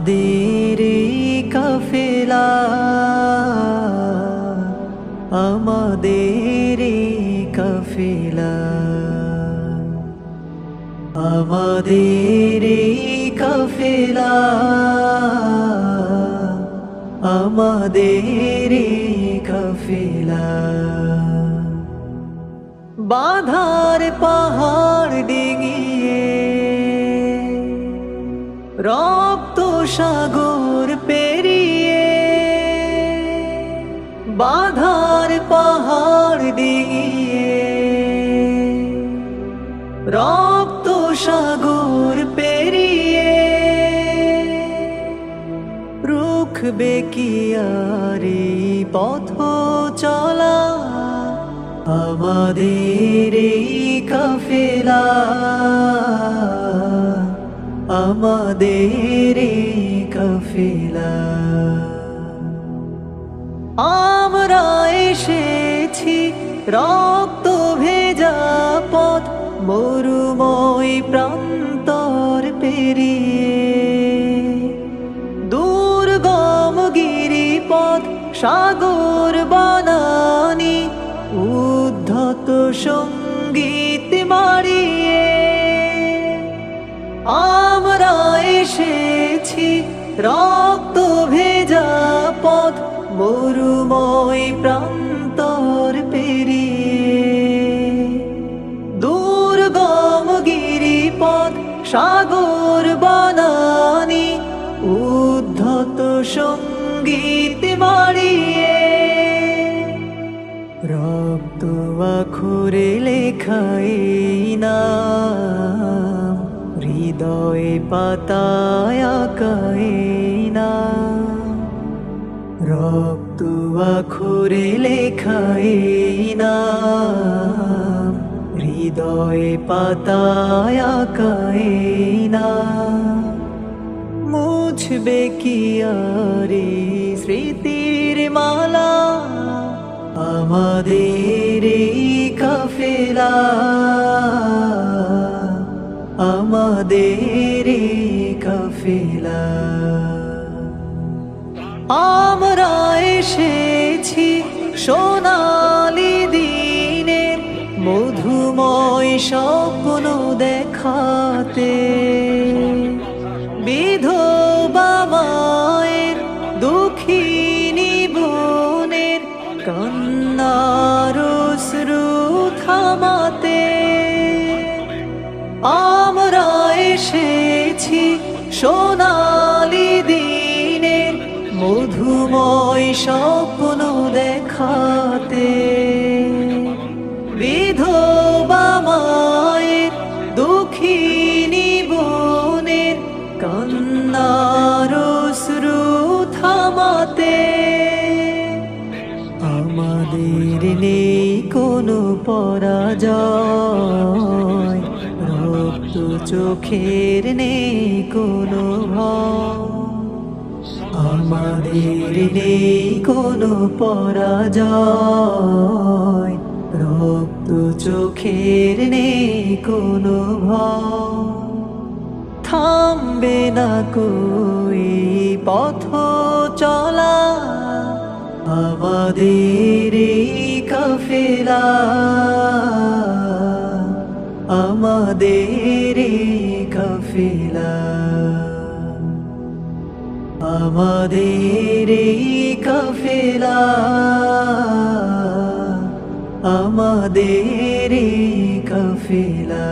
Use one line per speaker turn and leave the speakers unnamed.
আমাদের কাফেলা আমাদের কাফেলা আমাদের কাফেলা আমাদের কাফেলা। বাধার পাহাড় ডিঙিয়ে রঙ সাগর পেরিয়ে বাধার পাহাড় ডিঙিয়ে রক্ত সাগর পেরিয়ে রুখবে কি আর পথ চলা? আমাদের এই কাফেলা আমাদের কাফেলা। আমরা এসেছি রক্ত ভেজা পথ, মরুময় প্রান্তর পেরিয়ে। দুর্গম গিরিপথ, সাগর বানানি, উদ্ধত সংগীত এসেছি। রক্ত ভেজা পথ মরুময় প্রান্তর পেরিয়ে। দুর্গম গিরিপথ সাগর বানানি, উদ্ধত সংগীত মারিয়ে রক্ত আখরে লেখাই না হৃদয়ে পাতায় না। রক্ত আখরে লেখাই না। হৃদয়ে পাতায় না। মুছবে কি আর স্মৃতির মালা? আমাদের কাফেলা। আমাদের কাফেলা। আমরা এসেছি সোনালি দিনের মধুময় স্বপ্ন দেখাতে। বিধবা মায়ের দুঃখিনী বোনের কান্নার শ্রু থামাতে। আমরা এসেছি সোনালি দিনের মধুময় স্বপ্ন দেখাতে। বিধবা মায়ের দুঃখিনী বোনের কান্নার শ্রু থামাতে। আমাদের নেই কোনো পরাজয়। রক্ত চোখের নেই কোনো আমাদের নেই কোনো পরাজয়। রক্ত চোখের নেই কোনো ভয়। থামবে না কই পথ চলা। আমাদের কাফেলা। আমাদের কাফেলা। আমাদের কাফেলা। আমাদের কাফেলা।